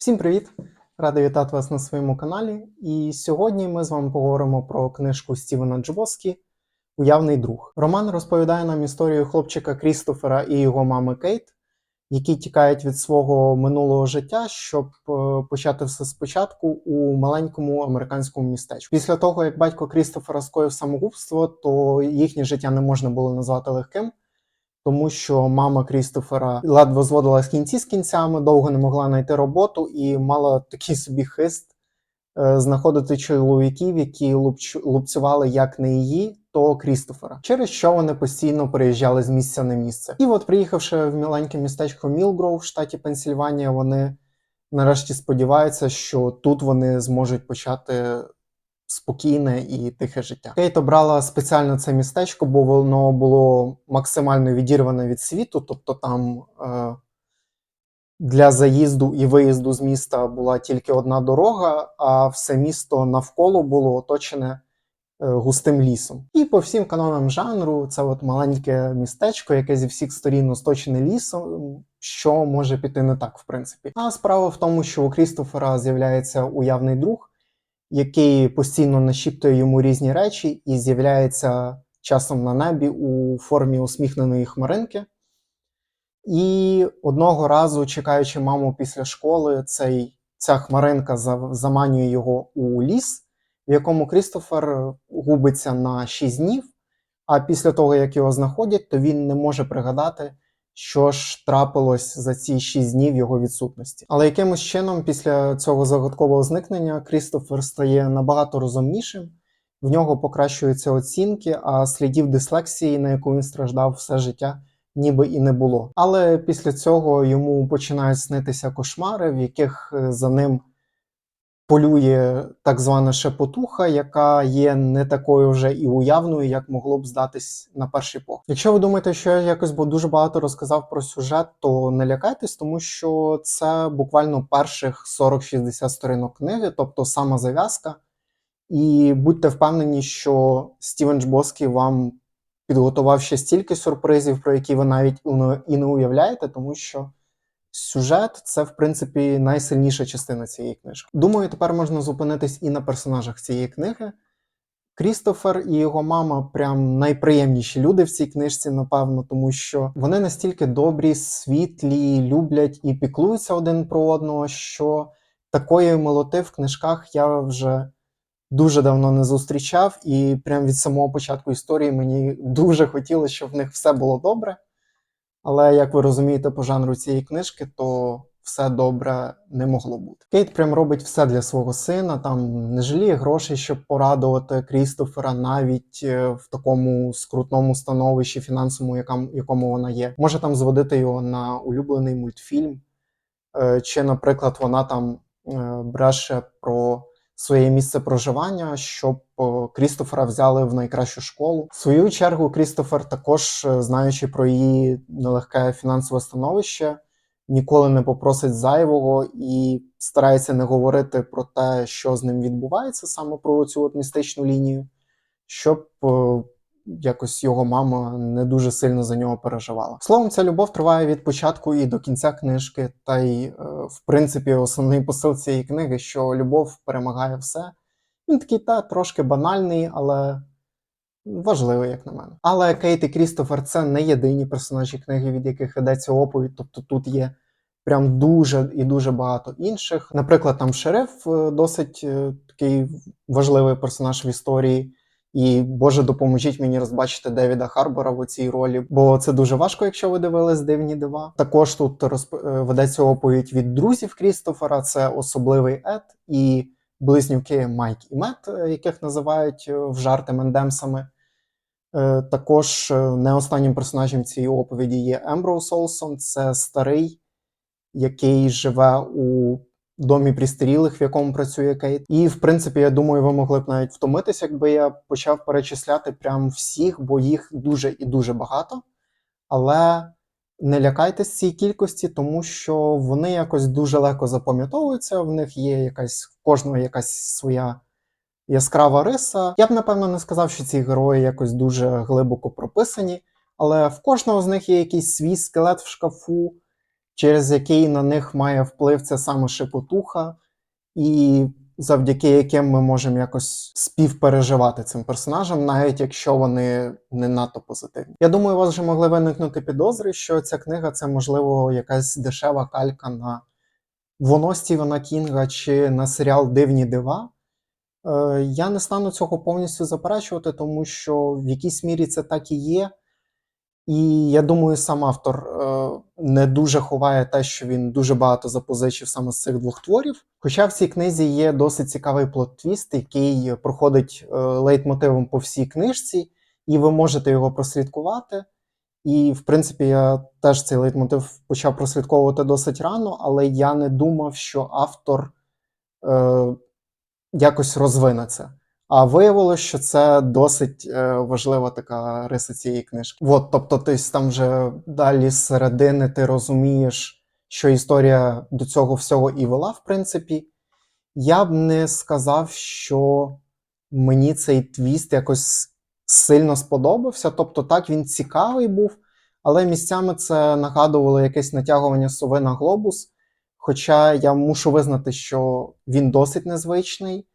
Всім привіт! Радий вітати вас на своєму каналі. І сьогодні ми з вами поговоримо про книжку Стівена Джвоскі Уявний друг. Роман розповідає нам історію хлопчика Крістофера і його мами Кейт, які тікають від свого минулого життя, щоб е, почати все спочатку у маленькому американському містечку. Після того, як батько Крістофера скоїв самогубство, то їхнє життя не можна було назвати легким тому що мама Крістофера ледве зводила з кінці з кінцями, довго не могла знайти роботу і мала такий собі хист е, знаходити чоловіків, які лупцювали як не її, то Крістофера, через що вони постійно переїжджали з місця на місце. І от, приїхавши в маленьке містечко Мілгроу в штаті Пенсільванія, вони нарешті сподіваються, що тут вони зможуть почати спокійне і тихе життя. Кейт обрала спеціально це містечко, бо воно було максимально відірване від світу, тобто там е, для заїзду і виїзду з міста була тільки одна дорога, а все місто навколо було оточене. е, Густим лісом. І по всім канонам жанру, це от маленьке містечко, яке зі всіх сторін осточене лісом, що може піти не так, в принципі. А справа в тому, що у Крістофера з'являється уявний друг, який постійно нашіптує йому різні речі і з'являється часом на небі у формі усміхненої хмаринки. І одного разу, чекаючи маму після школи, цей, ця хмаринка заманює його у ліс, в якому Крістофер губиться на 6 днів. А після того, як його знаходять, то він не може пригадати, що ж трапилось за ці 6 днів його відсутності. Але якимось чином, після цього загадкового зникнення, Крістофер стає набагато розумнішим, в нього покращуються оцінки, а слідів дислексії, на яку він страждав все життя, ніби і не було. Але після цього йому починають снитися кошмари, в яких е, за ним полює так звана шепотуха, яка є не такою вже і уявною, як могло б здатись на перший погляд. Якщо ви думаєте, що я якось бо дуже багато розказав про сюжет, то не лякайтесь, тому що це буквально перших 40-60 сторінок книги, тобто сама зав'язка. І будьте впевнені, що Стівен Джбоскі вам підготував ще стільки сюрпризів, про які ви навіть і не уявляєте, тому що сюжет це, в принципі, найсильніша частина цієї книжки. Думаю, тепер можна зупинитись і на персонажах цієї книги. Крістофер і його мама прям найприємніші люди в цій книжці, напевно, тому що вони настільки добрі, світлі, люблять і піклуються один про одного, що такої милоти в книжках я вже дуже давно не зустрічав, і прям від самого початку історії мені дуже хотілося, щоб в них все було добре. Але як ви розумієте по жанру цієї книжки, то все добре не могло бути. Кейт прям робить все для свого сина, там не жаліє грошей, щоб порадувати Крістофера навіть е, в такому скрутному становищі фінансовому, якому вона є. Може там зводити його на улюблений мультфільм, Е, чи, наприклад, вона там е, бреше про своє місце проживання, щоб е, Крістофера взяли в найкращу школу. В свою чергу, Крістофер також, е, знаючи про її нелегке фінансове становище, ніколи не попросить зайвого і старається не говорити про те, що з ним відбувається, саме про цю от містичну лінію, щоб е, якось його мама не дуже сильно за нього переживала. Словом, ця любов триває від початку і до кінця книжки, та й, е, в принципі, основний посил цієї книги, що любов перемагає все. Він такий та трошки банальний, але важливий, як на мене. Але Кейт і Крістофер це не єдині персонажі книги, від яких йдеться оповідь. Тобто тут є прям дуже і дуже багато інших. Наприклад, там шериф е, досить е, такий важливий персонаж в історії. І Боже, допоможіть мені розбачити Девіда Харбора в цій ролі, бо це дуже важко, якщо ви дивились дивні дива. Також тут розп... е, ведеться оповідь від друзів Крістофера. Це особливий Ед і близнюки Майк і Мет, е, яких називають е, в жарти мендемсами. Також не останнім персонажем цієї оповіді є Емброуз Олсон. Це старий, який живе у домі пристарілих, в якому працює Кейт. І, в принципі, я думаю, ви могли б навіть втомитися, якби я почав перечисляти прям всіх, бо їх дуже і дуже багато. Але не лякайтесь цієї кількості, тому що вони якось дуже легко запам'ятовуються. В них є якась в кожного якась своя яскрава риса. Я б напевно не сказав, що ці герої якось дуже глибоко прописані, але в кожного з них є якийсь свій скелет в шкафу, через який на них має вплив це саме шепотуха, і завдяки яким ми можемо якось співпереживати цим персонажам, навіть якщо вони не надто позитивні. Я думаю, у вас вже могли виникнути підозри, що ця книга це можливо якась дешева калька на воно Стівена Кінга чи на серіал Дивні дива. Е, Я не стану цього повністю заперечувати, тому що в якійсь мірі це так і є. І я думаю, сам автор е, не дуже ховає те, що він дуже багато запозичив саме з цих двох творів. Хоча в цій книзі є досить цікавий плот-твіст, який проходить е, лейтмотивом по всій книжці, і ви можете його прослідкувати. І, в принципі, я теж цей лейтмотив почав прослідковувати досить рано, але я не думав, що автор е, якось розвине це. А виявилося, що це досить е, важлива така риса цієї книжки. От, тобто, ти там вже далі з середини ти розумієш, що історія до цього всього і вела, в принципі. Я б не сказав, що мені цей твіст якось сильно сподобався. Тобто, так, він цікавий був, але місцями це нагадувало якесь натягування сови на глобус. Хоча я мушу визнати, що він досить незвичний.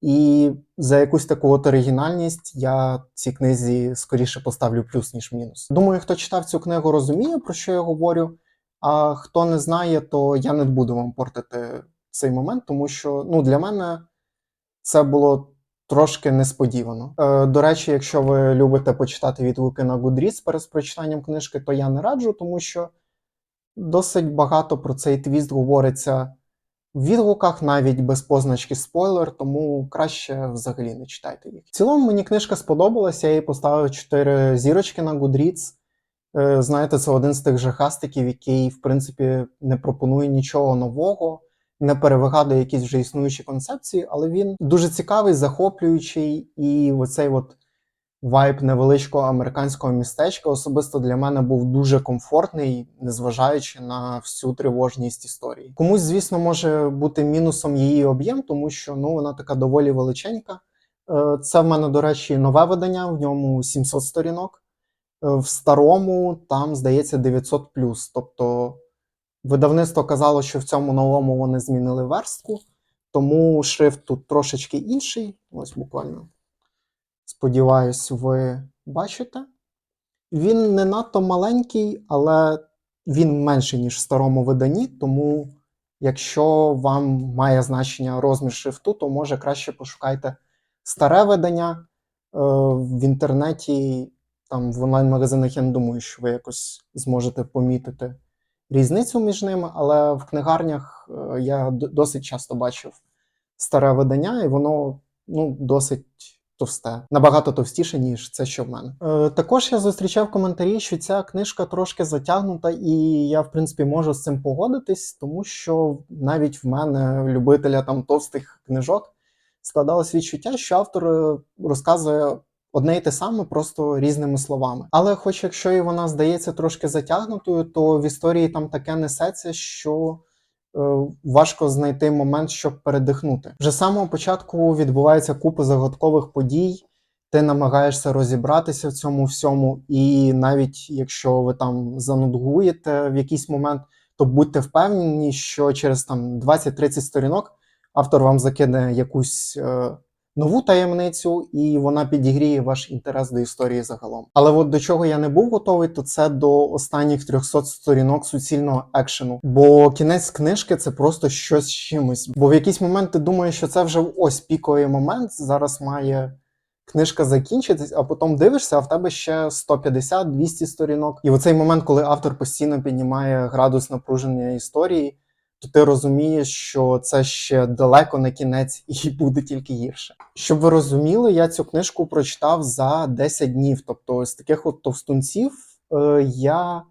І за якусь таку от оригінальність я цій книзі скоріше поставлю плюс, ніж мінус. Думаю, хто читав цю книгу, розуміє, про що я говорю. А хто не знає, то я не буду вам портити цей момент, тому що ну, для мене це було трошки несподівано. Е, до речі, якщо ви любите почитати відгуки на Goodreads перед прочитанням книжки, то я не раджу, тому що досить багато про цей твіст говориться в відгуках, навіть без позначки спойлер, тому краще взагалі не читайте їх. В цілому мені книжка сподобалася, я їй поставив 4 зірочки на Goodreads. Е, Знаєте, це один з тих жахастиків, який, в принципі, не пропонує нічого нового, не перевигадує якісь вже існуючі концепції, але він дуже цікавий, захоплюючий, і оцей от вайб невеличкого американського містечка особисто для мене був дуже комфортний, незважаючи на всю тривожність історії. Комусь, звісно, може бути мінусом її об'єм, тому що ну вона така доволі величенька. Е, Це в мене, до речі, нове видання, в ньому 700 сторінок. Е, В старому там, здається, 900 Тобто видавництво казало, що в цьому новому вони змінили верстку, тому шрифт тут трошечки інший. Ось буквально. Сподіваюсь, ви бачите. Він не надто маленький, але він менший, ніж в старому виданні, тому якщо вам має значення розмір шрифту, то може краще пошукайте старе видання е, в інтернеті, там в онлайн-магазинах я не думаю, що ви якось зможете помітити різницю між ними, але в книгарнях е, я досить часто бачив старе видання, і воно ну, досить товсте, набагато товстіше, ніж це, що в мене. Е, також я зустрічав коментарі, що ця книжка трошки затягнута, і я, в принципі, можу з цим погодитись, тому що навіть в мене, любителя там товстих книжок, складалось відчуття, що автор е, розказує одне й те саме, просто різними словами. Але, хоч якщо і вона здається трошки затягнутою, то в історії там таке несеться, що важко знайти момент, щоб передихнути. Вже з самого початку відбувається купа загадкових подій. Ти намагаєшся розібратися в цьому всьому, і навіть якщо ви там занудгуєте в якийсь момент, то будьте впевнені, що через там 20-30 сторінок автор вам закине якусь е, нову таємницю, і вона підігріє ваш інтерес до історії загалом. Але от до чого я не був готовий, то це до останніх 300 сторінок суцільного екшену. Бо кінець книжки це просто щось з чимось. Бо в якийсь момент ти думаєш, що це вже ось піковий момент. Зараз має книжка закінчитись, а потім дивишся, а в тебе ще 150-200 сторінок. І в цей момент, коли автор постійно піднімає градус напруження історії, то ти розумієш, що це ще далеко не кінець і буде тільки гірше. Щоб ви розуміли, я цю книжку прочитав за 10 днів. Тобто, ось таких от товстунців е, я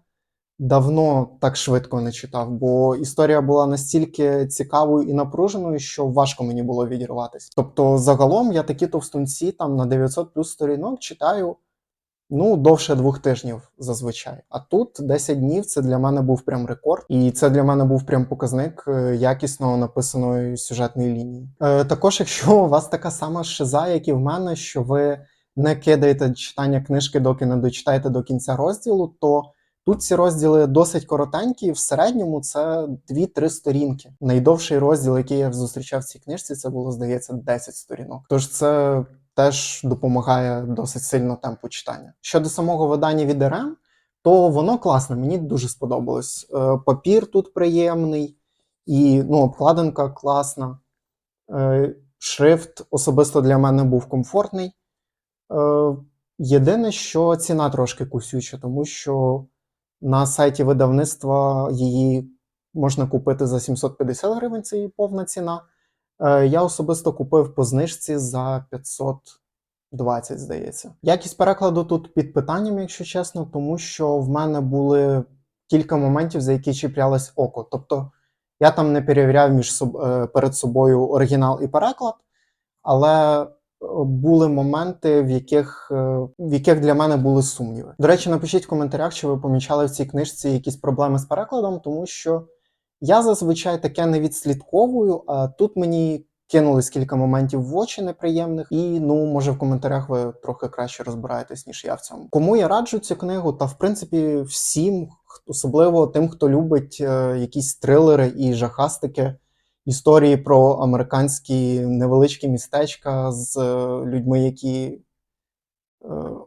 давно так швидко не читав, бо історія була настільки цікавою і напруженою, що важко мені було відірватися. Тобто, загалом я такі товстунці там на 900 плюс сторінок читаю. Ну, довше двох тижнів зазвичай. А тут 10 днів це для мене був прям рекорд, і це для мене був прям показник е, якісно написаної сюжетної лінії. Е, також, якщо у вас така сама шиза, як і в мене, що ви не кидаєте читання книжки, доки не дочитаєте до кінця розділу, то Тут ці розділи досить коротенькі, в середньому це 2-3 сторінки. Найдовший розділ, який я зустрічав в цій книжці, це було, здається, 10 сторінок. Тож це теж допомагає досить сильно темпу читання. Щодо самого видання від РМ, то воно класне, мені дуже сподобалось. Е, Папір тут приємний, і ну, обкладинка класна. Е, Шрифт особисто для мене був комфортний. Е, Єдине, що ціна трошки кусюча, тому що на сайті видавництва її можна купити за 750 гривень, це її повна ціна. Е, Я особисто купив по знижці за 520, здається. Якість перекладу тут під питанням, якщо чесно, тому що в мене були кілька моментів, за які чіплялось око. Тобто я там не перевіряв між е, перед собою оригінал і переклад, але е, були моменти, в яких, в яких для мене були сумніви. До речі, напишіть в коментарях, чи ви помічали в цій книжці якісь проблеми з перекладом, тому що я зазвичай таке не відслідковую, а тут мені кинулись кілька моментів в очі неприємних, і ну, може, в коментарях ви трохи краще розбираєтесь, ніж я в цьому. Кому я раджу цю книгу, та в принципі всім, особливо тим, хто любить е, якісь трилери і жахастики, історії про американські невеличкі містечка з е, людьми, які е,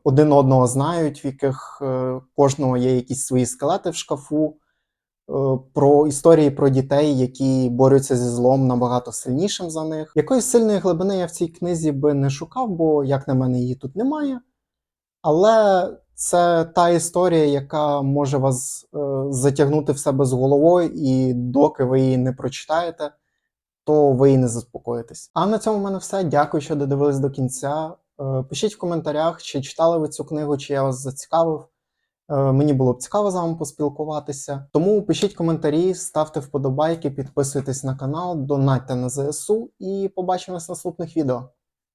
один одного знають, в яких кожного є якісь свої скелети в шкафу. Е, Про історії про дітей, які борються зі злом набагато сильнішим за них. Якоїсь сильної глибини я в цій книзі би не шукав, бо, як на мене, її тут немає. Але це та історія, яка може вас е, затягнути в себе з головою, і доки ви її не прочитаєте, то ви і не заспокоїтесь. А на цьому в мене все. Дякую, що додивились до кінця. Е, Пишіть в коментарях, чи читали ви цю книгу, чи я вас зацікавив. Е, Мені було б цікаво з вами поспілкуватися. Тому пишіть коментарі, ставте вподобайки, підписуйтесь на канал, донатьте на ЗСУ і побачимось в наступних відео.